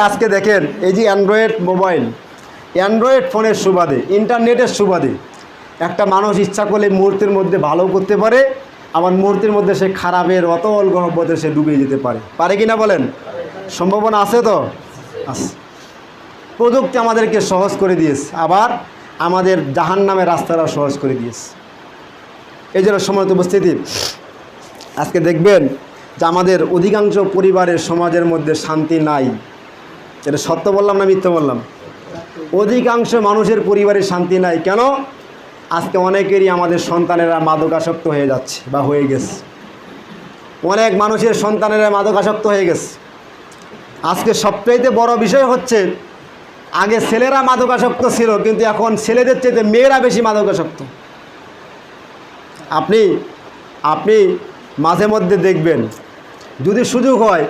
আজকে দেখেন, এই যে অ্যান্ড্রয়েড মোবাইল অ্যান্ড্রয়েড ফোনের সুবাদে ইন্টারনেটের সুবাদে একটা মানুষ ইচ্ছা করলে মুহূর্তের মধ্যে ভালো করতে পারে, আবার মুহূর্তের মধ্যে সে খারাপের, অতল গহব্বতে সে ডুবে যেতে পারে। পারে কি না বলেন? সম্ভাবনা আছে তো? প্রযুক্তি আমাদেরকে সহজ করে দিয়েছে, আবার আমাদের জাহান নামের রাস্তাটাও সহজ করে দিয়েছে। এই জন্য সময় উপস্থিতি, আজকে দেখবেন যে আমাদের অধিকাংশ পরিবারের সমাজের মধ্যে শান্তি নাই। এটা সত্য বললাম না মিথ্যা বললাম? অধিকাংশ মানুষের পরিবারে শান্তি নাই। কেন? আজকে অনেকেরই আমাদের সন্তানেরা মাদকাসক্ত হয়ে যাচ্ছে বা হয়ে গেছে। অনেক মানুষের সন্তানেরা মাদকাসক্ত হয়ে গেছে। আজকে সবচাইতে বড় বিষয় হচ্ছে, আগে ছেলেরা মাদকাসক্ত ছিল, কিন্তু এখন ছেলেদের চাইতে মেয়েরা বেশি মাদকাসক্ত। আপনি আপনি মাঝে মধ্যে দেখবেন, যদি সুযোগ হয়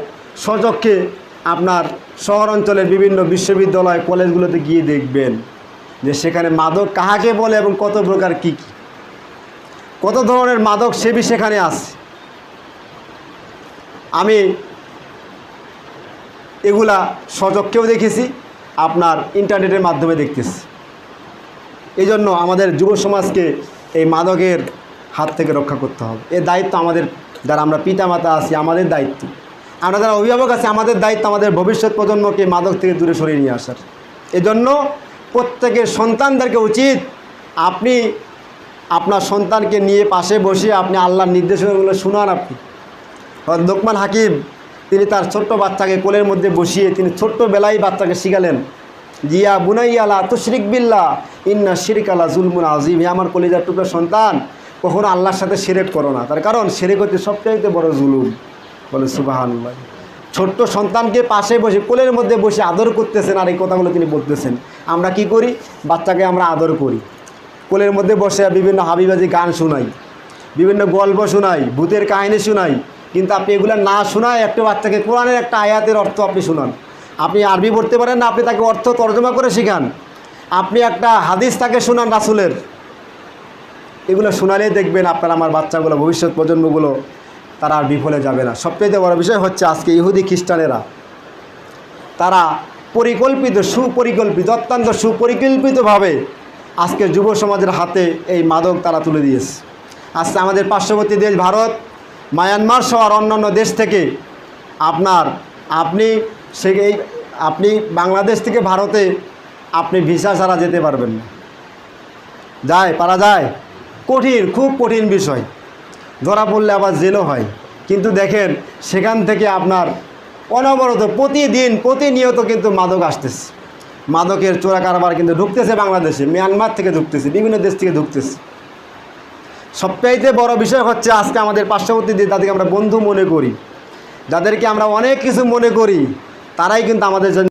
সচক্ষে আপনার শহর অঞ্চলের বিভিন্ন বিশ্ববিদ্যালয় কলেজগুলোতে গিয়ে দেখবেন যে সেখানে মাদক কাহাকে বলে এবং কত প্রকার কী কী? কত ধরনের মাদক সেবী সেখানে আছে? আমি এগুলা সচক্ষেও দেখেছি, আপনার ইন্টারনেটের মাধ্যমে দেখতেছি। এই জন্য আমাদের যুব সমাজকে এই মাদকের হাত থেকে রক্ষা করতে হবে। এর দায়িত্ব আমাদের, যারা আমরা পিতামাতা আছি, আমাদের দায়িত্ব। আমরা যারা অভিভাবক আছি, আমাদের দায়িত্ব আমাদের ভবিষ্যৎ প্রজন্মকে মাদক থেকে দূরে সরিয়ে নিয়ে আসার। এজন্য প্রত্যেকের সন্তানদেরকে উচিত আপনি আপনার সন্তানকে নিয়ে পাশে বসে আপনি আল্লাহর নির্দেশনাগুলো শুনান আপনি। লোকমান হাকিম, তিনি তার ছোট্ট বাচ্চাকে কোলের মধ্যে বসিয়ে তিনি ছোট্ট বেলায় বাচ্চাকে শিখালেন, জিয়া বুনাইয়ালা শিরিক বিল্লা ইন্না শিরিক আলা জুলমুন আজিম হে আমার কলিজার টুকরো সন্তান, কখনো আল্লাহর সাথে সেরেক করো না। তার কারণ, সেরেক হচ্ছে সবচাইতে বড় জুলুম। বলে সুবাহান ছোট্ট সন্তানকে পাশে বসে, কোলের মধ্যে বসে আদর করতেছেন আর এই কথাগুলো তিনি বলতেছেন। আমরা কি করি? বাচ্চাকে আমরা আদর করি। কোলের মধ্যে বসে বিভিন্ন হাবিবাজি গান শোনাই, বিভিন্ন গল্প শোনাই, ভূতের কাহিনী শোনাই। কিন্তু আপনি এগুলো না শোনায় একটা বাচ্চাকে কোরআনের একটা আয়াতের অর্থ আপনি শোনান। আপনি আরবি পড়তে পারেন না, আপনি তাকে অর্থ তর্জমা করে শেখান। আপনি একটা হাদিস তাকে শোনান রাসুলের। এগুলো শোনালেই দেখবেন আপনার, আমার বাচ্চাগুলো, ভবিষ্যৎ প্রজন্মগুলো তারা আর বিফলে যাবে না। সবচেয়ে বড় বিষয় হচ্ছে আজকে ইহুদি খ্রিস্টানেরা। তারা পরিকল্পিত, সুপরিকল্পিত, অত্যন্ত সুপরিকল্পিতভাবে আজকে যুব সমাজের হাতে এই মাদক তারা তুলে দিয়েছে। আজকে আমাদের পার্শ্ববর্তী দেশ ভারত, মায়ানমার সহ আর অন্যান্য দেশ থেকে আপনার, আপনি সে আপনি বাংলাদেশ থেকে ভারতে আপনি ভিসা ছাড়া যেতে পারবেন না। যায়, পারা যায়। কঠিন, খুব কঠিন বিষয়। ধরা পড়লে আবার জেলও হয়। কিন্তু দেখেন, সেখান থেকে আপনার অনবরত প্রতিদিন, প্রতিনিয়ত কিন্তু মাদক আসতেছে। মাদকের চোরা কারবার কিন্তু ঢুকতেছে বাংলাদেশে, মিয়ানমার থেকে ঢুকতেছে, বিভিন্ন দেশ থেকে ঢুকতেছে। সবচাইতে বড় বিষয় হচ্ছে আজকে আমাদের পার্শ্ববর্তী দেশ তাদেরকে আমরা বন্ধু মনে করি, যাদেরকে আমরা অনেক কিছু মনে করি, তারাই কিন্তু আমাদের জন্য